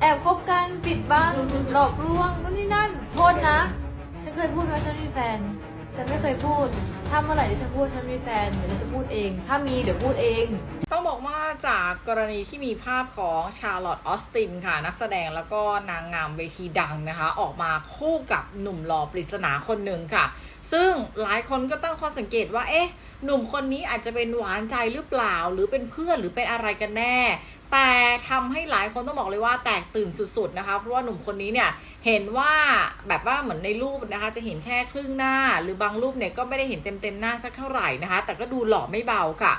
แอบคบกันปิดบังหลอกลวงนู่นนี่นั่นโทษนะ ฉันเคยพูดว่าฉันมีแฟน ฉันไม่เคยพูด ถ้าเมื่อไหร่ที่ฉันพูดฉันมีแฟนเดี๋ยวฉันจะพูดเอง ถ้ามีเดี๋ยวพูดเอง ต้องบอกว่าจากกรณีที่มีภาพของชาร์ลอตออสตินค่ะ นักแสดงแล้วก็นางงามเวทีดังนะคะ ออกมาคู่กับหนุ่มหล่อปริศนาคนหนึ่งค่ะ ซึ่งหลายคนก็ตั้งข้อสังเกตว่าเอ๊ะหนุ่มคนนี้อาจจะเป็นหวานใจหรือเปล่า หรือเป็นเพื่อนหรือเป็นอะไรกันแน่ แต่ทำให้หลายคนต้องบอกเลยว่าแตกตื่นสุดๆนะคะ เพราะว่าหนุ่มคนนี้เนี่ยเห็นว่าแบบว่าเหมือนในรูปนะคะ จะเห็นแค่ครึ่งหน้า หรือบางรูปเนี่ยก็ไม่ได้เห็นเต็มๆหน้าสักเท่าไหร่นะคะ แต่ก็ดูหล่อไม่เบาค่ะ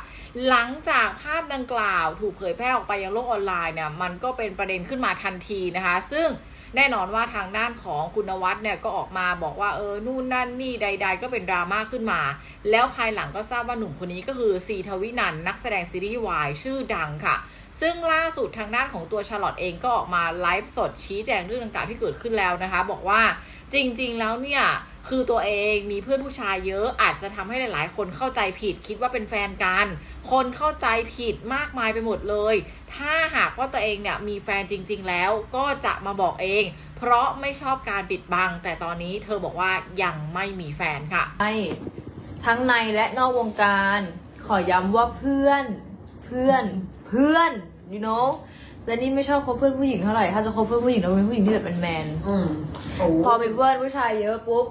หลังจากภาพดังกล่าวถูกเผยแพร่ออกไปยังโลกออนไลน์เนี่ยมันก็เป็นประเด็นขึ้นมาทันทีนะคะ ซึ่งแน่นอนว่าทางด้านของคุณวัดเนี่ยก็ออกมาบอกว่าเออนู่นนั่นนี่ใด ๆ ก็เป็นดราม่าขึ้นมา แล้วภายหลังก็ทราบว่าหนุ่มคนนี้ก็คือซีทวินันท์นักแสดงซีรีส์วายชื่อดังค่ะ ซึ่งล่าสุดทางด้านของตัวชาร์ลอตเองก็ออกมาไลฟ์สดชี้แจงเรื่องดังกล่าวที่เกิดขึ้นแล้วนะคะ บอกว่าจริง ๆ แล้วเนี่ยคือตัวเองมีเพื่อนผู้ชายเยอะอาจจะทำให้หลาย ๆ คนเข้าใจผิดคิดว่าเป็นแฟนกัน คนเข้าใจผิดมากมายไปหมดเลย ถ้าหากว่าตัวเองเนี่ยมีแฟนจริง ๆ แล้วก็จะมาบอกเอง เพราะไม่ชอบการปิดบัง แต่ตอนนี้เธอบอกว่ายังไม่มีแฟนค่ะไม่ทั้งในและนอกวงการ ขอย้ำว่าเพื่อน เพื่อน เพื่อน you know และนี่ไม่ชอบคบเพื่อนผู้หญิงเท่าไหร่ ถ้าจะคบเพื่อนผู้หญิงเราเป็นผู้หญิงที่แบบเป็นแมน อืมโอ้พอมีเพื่อนผู้ชายเยอะปุ๊บ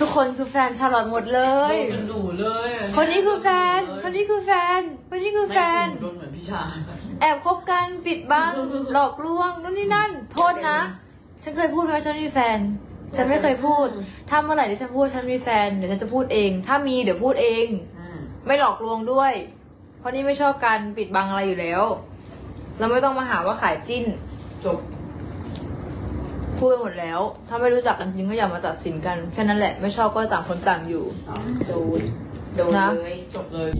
ทุกคนคือแฟนชาลอตหมดเลยโดนเป็นหนูเลยอะคนนี้คือแฟน คนนี้คือแฟน คนนี้คือแฟน ไม่โดนเหมือนพี่ชาย แอบคบกันปิดบัง หลอกลวงนู่นนี่นั่น โทษนะ ฉันเคยพูดไหมว่าฉันมีแฟน ฉันไม่เคยพูด ถ้าเมื่อไหร่ที่ฉันพูดว่าฉันมีแฟน เดี๋ยวฉันจะพูดเอง ถ้ามีเดี๋ยวพูดเอง อืม ไม่หลอกลวงด้วย เพราะนี่ไม่ชอบการปิดบังอะไรอยู่แล้ว เราไม่ต้องมาหาว่าขายจิ้น จบพูดไปหมดแล้ว ถ้าไม่รู้จักกันจริงก็อย่ามาตัดสินกัน แค่นั้นแหละ ไม่ชอบก็ต่างคนต่างอยู่ โดนโดนนะเลยจบเลย